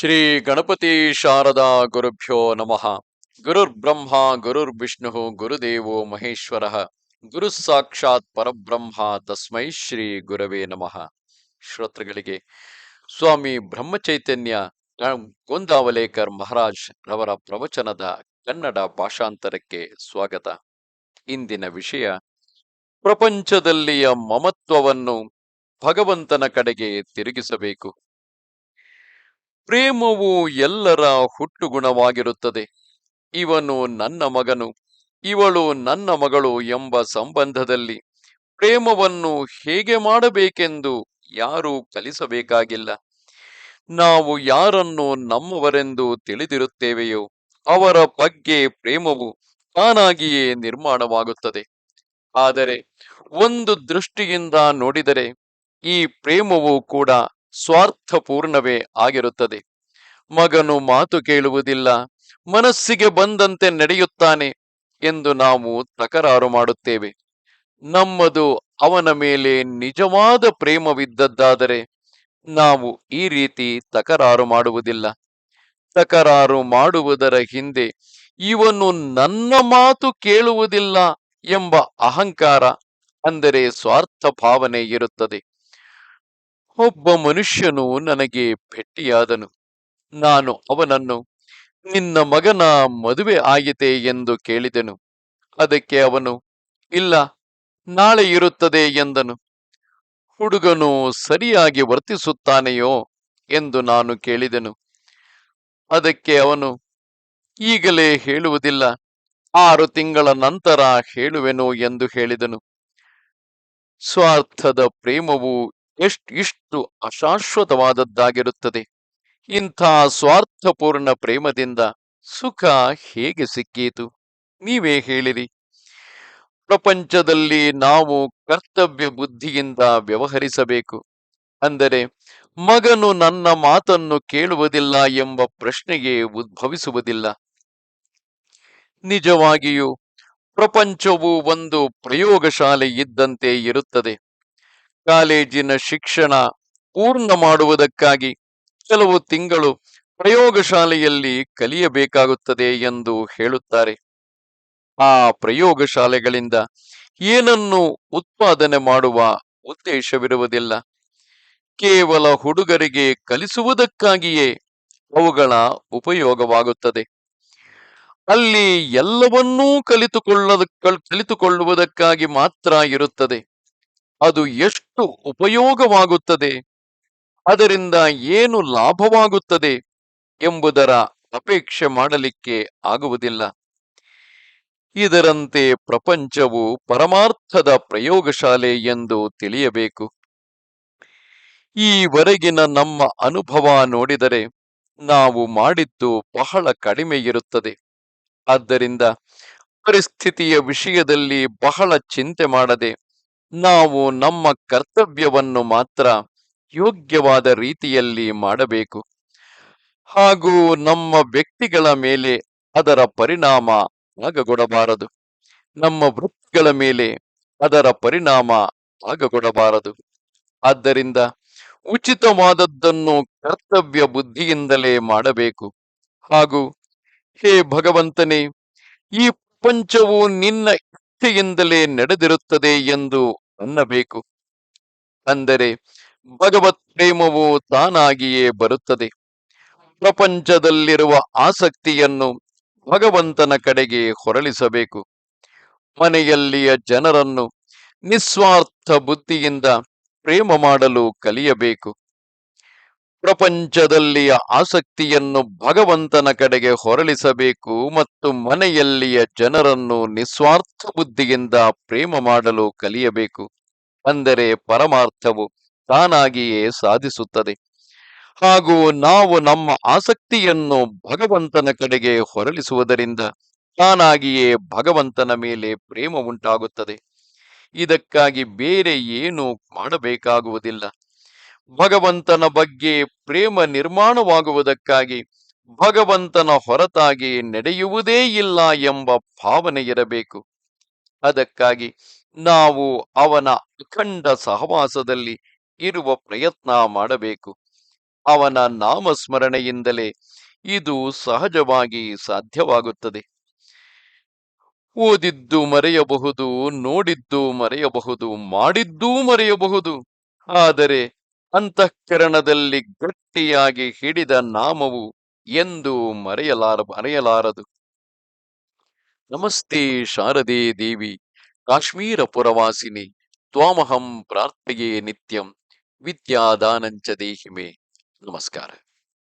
ಶ್ರೀ ಗಣಪತಿ ಶಾರದಾ ಗುರುಭ್ಯೋ ನಮಃ. ಗುರುರ್ ಬ್ರಹ್ಮ ಗುರುರ್ ವಿಷ್ಣು ಗುರುದೇವೋ ಮಹೇಶ್ವರ. ಗುರು ಸಾಕ್ಷಾತ್ ಪರಬ್ರಹ್ಮ ತಸ್ಮೈ ಶ್ರೀ ಗುರವೇ ನಮಃ. ಶ್ರೋತೃಗಳಿಗೆ, ಸ್ವಾಮಿ ಬ್ರಹ್ಮಚೈತನ್ಯ ಗೋಂದಾವಲೇಕರ್ ಮಹಾರಾಜ್ ರವರ ಪ್ರವಚನದ ಕನ್ನಡ ಭಾಷಾಂತರಕ್ಕೆ ಸ್ವಾಗತ. ಇಂದಿನ ವಿಷಯ, ಪ್ರಪಂಚದಲ್ಲಿಯ ಮಮತ್ವವನ್ನು ಭಗವಂತನ ಕಡೆಗೆ ತಿರುಗಿಸಬೇಕು. ಪ್ರೇಮವು ಎಲ್ಲರ ಹುಟ್ಟುಗುಣವಾಗಿರುತ್ತದೆ. ಇವನು ನನ್ನ ಮಗನು, ಇವಳು ನನ್ನ ಮಗಳು ಎಂಬ ಸಂಬಂಧದಲ್ಲಿ ಪ್ರೇಮವನ್ನು ಹೇಗೆ ಮಾಡಬೇಕೆಂದು ಯಾರೂ ಕಲಿಸಬೇಕಾಗಿಲ್ಲ. ನಾವು ಯಾರನ್ನು ನಮ್ಮವರೆಂದು ತಿಳಿದಿರುತ್ತೇವೆಯೋ ಅವರ ಬಗ್ಗೆ ಪ್ರೇಮವು ತಾನಾಗಿಯೇ ನಿರ್ಮಾಣವಾಗುತ್ತದೆ. ಆದರೆ ಒಂದು ದೃಷ್ಟಿಯಿಂದ ನೋಡಿದರೆ ಈ ಪ್ರೇಮವು ಕೂಡ ಸ್ವಾರ್ಥಪೂರ್ಣವೇ ಆಗಿರುತ್ತದೆ. ಮಗನು ಮಾತು ಕೇಳುವುದಿಲ್ಲ, ಮನಸ್ಸಿಗೆ ಬಂದಂತೆ ನಡೆಯುತ್ತಾನೆ ಎಂದು ನಾವು ತಕರಾರು ಮಾಡುತ್ತೇವೆ. ನಮ್ಮದು ಅವನ ಮೇಲೆ ನಿಜವಾದ ಪ್ರೇಮವಿದ್ದದ್ದಾದರೆ ನಾವು ಈ ರೀತಿ ತಕರಾರು ಮಾಡುವುದಿಲ್ಲ. ತಕರಾರು ಮಾಡುವುದರ ಹಿಂದೆ ಇವನು ನನ್ನ ಮಾತು ಕೇಳುವುದಿಲ್ಲ ಎಂಬ ಅಹಂಕಾರ ಅಂದರೆ ಸ್ವಾರ್ಥ ಭಾವನೆ ಇರುತ್ತದೆ. ಒಬ್ಬ ಮನುಷ್ಯನು ನನಗೆ ಭೆಟ್ಟಿಯಾದನು ನಾನು ಅವನನ್ನು, ನಿನ್ನ ಮಗನ ಮದುವೆ ಆಗಿದೆ ಎಂದು ಕೇಳಿದೆನು. ಅದಕ್ಕೆ ಅವನು, ಇಲ್ಲ, ನಾಳೆ ಇರುತ್ತದೆ ಎಂದನು. ಹುಡುಗನು ಸರಿಯಾಗಿ ವರ್ತಿಸುತ್ತಾನೆಯೋ ಎಂದು ನಾನು ಕೇಳಿದೆನು. ಅದಕ್ಕೆ ಅವನು, ಈಗಲೇ ಹೇಳುವುದಿಲ್ಲ, ಆರು ತಿಂಗಳ ನಂತರ ಹೇಳುವೆನು ಎಂದು ಹೇಳಿದನು. ಸ್ವಾರ್ಥದ ಪ್ರೇಮವು ಎಷ್ಟು, ಇಷ್ಟು ಅಶಾಶ್ವತವಾದದ್ದಾಗಿರುತ್ತದೆ. ಇಂಥ ಸ್ವಾರ್ಥಪೂರ್ಣ ಪ್ರೇಮದಿಂದ ಸುಖ ಹೇಗೆ ಸಿಕ್ಕೀತು? ನೀವೇ ಹೇಳಿರಿ. ಪ್ರಪಂಚದಲ್ಲಿ ನಾವು ಕರ್ತವ್ಯ ಬುದ್ಧಿಯಿಂದ ವ್ಯವಹರಿಸಬೇಕು. ಅಂದರೆ ಮಗನು ನನ್ನ ಮಾತನ್ನು ಕೇಳುವುದಿಲ್ಲ ಎಂಬ ಪ್ರಶ್ನೆಗೆ ಉದ್ಭವಿಸುವುದಿಲ್ಲ. ನಿಜವಾಗಿಯೂ ಪ್ರಪಂಚವು ಒಂದು ಪ್ರಯೋಗಶಾಲೆ ಇದ್ದಂತೆ ಇರುತ್ತದೆ. ಕಾಲೇಜಿನ ಶಿಕ್ಷಣ ಪೂರ್ಣ ಮಾಡುವುದಕ್ಕಾಗಿ ಕೆಲವು ತಿಂಗಳು ಪ್ರಯೋಗಶಾಲೆಯಲ್ಲಿ ಕಲಿಯಬೇಕಾಗುತ್ತದೆ ಎಂದು ಹೇಳುತ್ತಾರೆ. ಆ ಪ್ರಯೋಗಶಾಲೆಗಳಿಂದ ಏನನ್ನು ಉತ್ಪಾದನೆ ಮಾಡುವ ಉದ್ದೇಶವಿರುವುದಿಲ್ಲ. ಕೇವಲ ಹುಡುಗರಿಗೆ ಕಲಿಸುವುದಕ್ಕಾಗಿಯೇ ಅವುಗಳ ಉಪಯೋಗವಾಗುತ್ತದೆ. ಅಲ್ಲಿ ಎಲ್ಲವನ್ನೂ ಕಲಿತುಕೊಳ್ಳದ ಕಲಿತುಕೊಳ್ಳುವುದಕ್ಕಾಗಿ ಮಾತ್ರ ಇರುತ್ತದೆ. ಅದು ಎಷ್ಟು ಉಪಯೋಗವಾಗುತ್ತದೆ? ಅದರಿಂದ ಏನು ಲಾಭವಾಗುತ್ತದೆ ಎಂಬುದರ ಅಪೇಕ್ಷೆ ಮಾಡಲಿಕ್ಕೆ ಆಗುವುದಿಲ್ಲ. ಇದರಂತೆ ಪ್ರಪಂಚವು ಪರಮಾರ್ಥದ ಪ್ರಯೋಗಶಾಲೆ ಎಂದು ತಿಳಿಯಬೇಕು. ಈವರೆಗಿನ ನಮ್ಮ ಅನುಭವ ನೋಡಿದರೆ ನಾವು ಮಾಡಿದ್ದು ಬಹಳ ಕಡಿಮೆ ಇರುತ್ತದೆ ಆದ್ದರಿಂದ ಪರಿಸ್ಥಿತಿಯ ವಿಷಯದಲ್ಲಿ ಬಹಳ ಚಿಂತೆ ಮಾಡದೆ ನಾವು ನಮ್ಮ ಕರ್ತವ್ಯವನ್ನು ಮಾತ್ರ ಯೋಗ್ಯವಾದ ರೀತಿಯಲ್ಲಿ ಮಾಡಬೇಕು. ಹಾಗೂ ನಮ್ಮ ವ್ಯಕ್ತಿಗಳ ಮೇಲೆ ಅದರ ಪರಿಣಾಮ ಆಗಗೊಡಬಾರದು. ನಮ್ಮ ವೃತ್ತಿಗಳ ಮೇಲೆ ಅದರ ಪರಿಣಾಮ ಆಗಗೊಡಬಾರದು. ಆದ್ದರಿಂದ ಉಚಿತವಾದದ್ದನ್ನು ಕರ್ತವ್ಯ ಬುದ್ಧಿಯಿಂದಲೇ ಮಾಡಬೇಕು. ಹಾಗೂ ಹೇ ಭಗವಂತನೇ, ಈ ಪ್ರಪಂಚವು ನಿನ್ನ ಇಚ್ಛೆಯಿಂದಲೇ ನಡೆದಿರುತ್ತದೆ ಎಂದು ಅನ್ನಬೇಕು. ಅಂದರೆ ಭಗವತ್ ಪ್ರೇಮವು ತಾನಾಗಿಯೇ ಬರುತ್ತದೆ. ಪ್ರಪಂಚದಲ್ಲಿರುವ ಆಸಕ್ತಿಯನ್ನು ಭಗವಂತನ ಕಡೆಗೆ ಹೊರಳಿಸಬೇಕು. ಮನೆಯಲ್ಲಿಯ ಜನರನ್ನು ನಿಸ್ವಾರ್ಥ ಬುದ್ಧಿಯಿಂದ ಪ್ರೇಮ ಮಾಡಲು ಕಲಿಯಬೇಕು. ಪ್ರಪಂಚದಲ್ಲಿಯ ಆಸಕ್ತಿಯನ್ನು ಭಗವಂತನ ಕಡೆಗೆ ಹೊರಳಿಸಬೇಕು ಮತ್ತು ಮನೆಯಲ್ಲಿಯ ಜನರನ್ನು ನಿಸ್ವಾರ್ಥ ಬುದ್ಧಿಯಿಂದ ಪ್ರೇಮ ಮಾಡಲು ಕಲಿಯಬೇಕು. ಅಂದರೆ ಪರಮಾರ್ಥವು ತಾನಾಗಿಯೇ ಸಾಧಿಸುತ್ತದೆ. ಹಾಗೂ ನಾವು ನಮ್ಮ ಆಸಕ್ತಿಯನ್ನು ಭಗವಂತನ ಕಡೆಗೆ ಹೊರಳಿಸುವುದರಿಂದ ತಾನಾಗಿಯೇ ಭಗವಂತನ ಮೇಲೆ ಪ್ರೇಮ ಉಂಟಾಗುತ್ತದೆ. ಇದಕ್ಕಾಗಿ ಬೇರೆ ಏನು ಮಾಡಬೇಕಾಗುವುದಿಲ್ಲ. ಭಗವಂತನ ಬಗ್ಗೆ ಪ್ರೇಮ ನಿರ್ಮಾಣವಾಗುವುದಕ್ಕಾಗಿ ಭಗವಂತನ ಹೊರತಾಗಿ ನಡೆಯುವುದೇ ಇಲ್ಲ ಎಂಬ ಭಾವನೆ ಇರಬೇಕು. ಅದಕ್ಕಾಗಿ ನಾವು ಅವನ ಅಖಂಡ ಸಹವಾಸದಲ್ಲಿ ಇರುವ ಪ್ರಯತ್ನ ಮಾಡಬೇಕು. ಅವನ ನಾಮಸ್ಮರಣೆಯಿಂದಲೇ ಇದು ಸಹಜವಾಗಿ ಸಾಧ್ಯವಾಗುತ್ತದೆ. ಓದಿದ್ದು ಮರೆಯಬಹುದು, ನೋಡಿದ್ದು ಮರೆಯಬಹುದು, ಮಾಡಿದ್ದೂ ಮರೆಯಬಹುದು. ಆದರೆ ಅಂತಃಕರಣದಲ್ಲಿ ಗಟ್ಟಿಯಾಗಿ ಹಿಡಿದ ನಾಮವು ಎಂದು ಮರೆಯಲಾರ ಮರೆಯಲಾರದು ನಮಸ್ತೆ ಶಾರದೆ ದೇವಿ, ಕಾಶ್ಮೀರ ಪುರವಾಸಿನಿ, ತ್ವಾಮಹಂ ಪ್ರಾರ್ಥೆಯೇ ನಿತ್ಯಂ, ವಿದ್ಯಾದಾನಂಚ ದೇಹಿಮೆ. ನಮಸ್ಕಾರ.